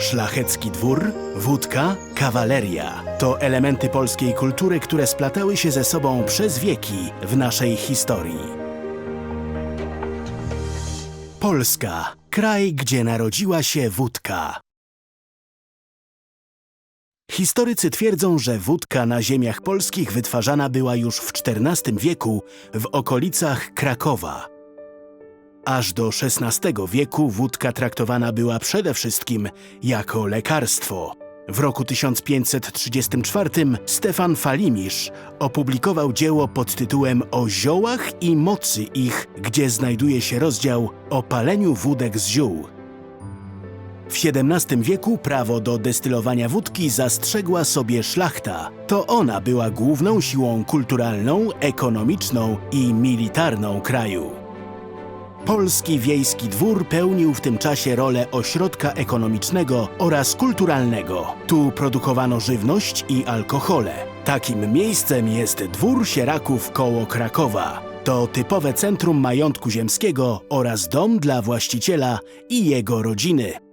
Szlachecki dwór, wódka, kawaleria to elementy polskiej kultury, które splatały się ze sobą przez wieki w naszej historii. Polska kraj, gdzie narodziła się wódka. Historycy twierdzą, że wódka na ziemiach polskich wytwarzana była już w XIV wieku w okolicach Krakowa. Aż do XVI wieku wódka traktowana była przede wszystkim jako lekarstwo. W roku 1534 Stefan Falimisz opublikował dzieło pod tytułem O ziołach i mocy ich, gdzie znajduje się rozdział o paleniu wódek z ziół. W XVII wieku prawo do destylowania wódki zastrzegła sobie szlachta. To ona była główną siłą kulturalną, ekonomiczną i militarną kraju. Polski wiejski dwór pełnił w tym czasie rolę ośrodka ekonomicznego oraz kulturalnego. Tu produkowano żywność i alkohole. Takim miejscem jest dwór Sieraków koło Krakowa. To typowe centrum majątku ziemskiego oraz dom dla właściciela i jego rodziny.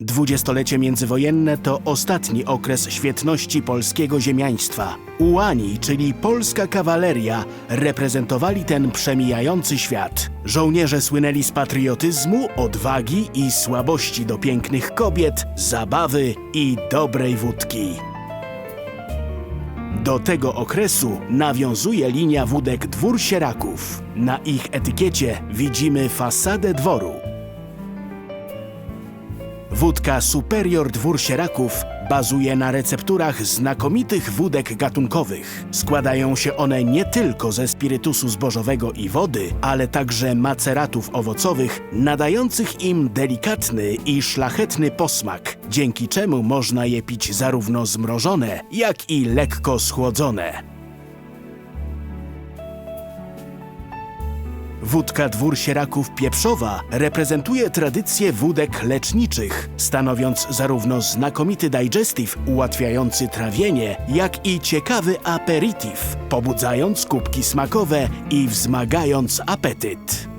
Dwudziestolecie międzywojenne to ostatni okres świetności polskiego ziemiaństwa. Ułani, czyli polska kawaleria, reprezentowali ten przemijający świat. Żołnierze słynęli z patriotyzmu, odwagi i słabości do pięknych kobiet, zabawy i dobrej wódki. Do tego okresu nawiązuje linia wódek Dwór Sieraków. Na ich etykiecie widzimy fasadę dworu. Wódka Superior Dwór Sieraków bazuje na recepturach znakomitych wódek gatunkowych. Składają się one nie tylko ze spirytusu zbożowego i wody, ale także maceratów owocowych, nadających im delikatny i szlachetny posmak, dzięki czemu można je pić zarówno zmrożone, jak i lekko schłodzone. Wódka Dwór Sieraków Pieprzowa reprezentuje tradycję wódek leczniczych, stanowiąc zarówno znakomity digestive ułatwiający trawienie, jak i ciekawy aperitif, pobudzając kubki smakowe i wzmagając apetyt.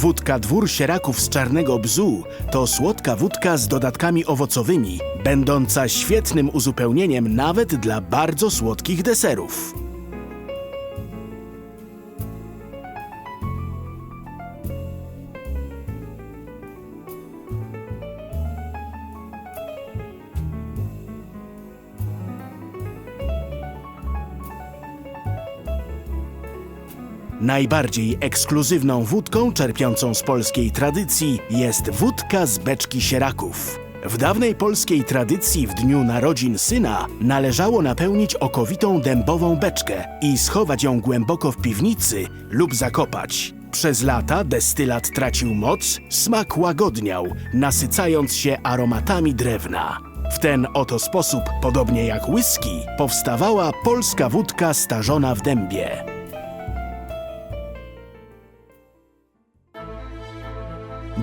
Wódka Dwór Sieraków z Czarnego Bzu to słodka wódka z dodatkami owocowymi, będąca świetnym uzupełnieniem nawet dla bardzo słodkich deserów. Najbardziej ekskluzywną wódką czerpiącą z polskiej tradycji jest wódka z beczki sieraków. W dawnej polskiej tradycji w dniu narodzin syna należało napełnić okowitą dębową beczkę i schować ją głęboko w piwnicy lub zakopać. Przez lata destylat tracił moc, smak łagodniał, nasycając się aromatami drewna. W ten oto sposób, podobnie jak whisky, powstawała polska wódka starzona w dębie.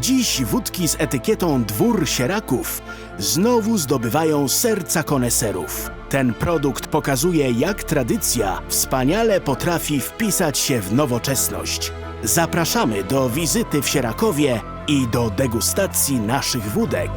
Dziś wódki z etykietą Dwór Sieraków znowu zdobywają serca koneserów. Ten produkt pokazuje, jak tradycja wspaniale potrafi wpisać się w nowoczesność. Zapraszamy do wizyty w Sierakowie i do degustacji naszych wódek.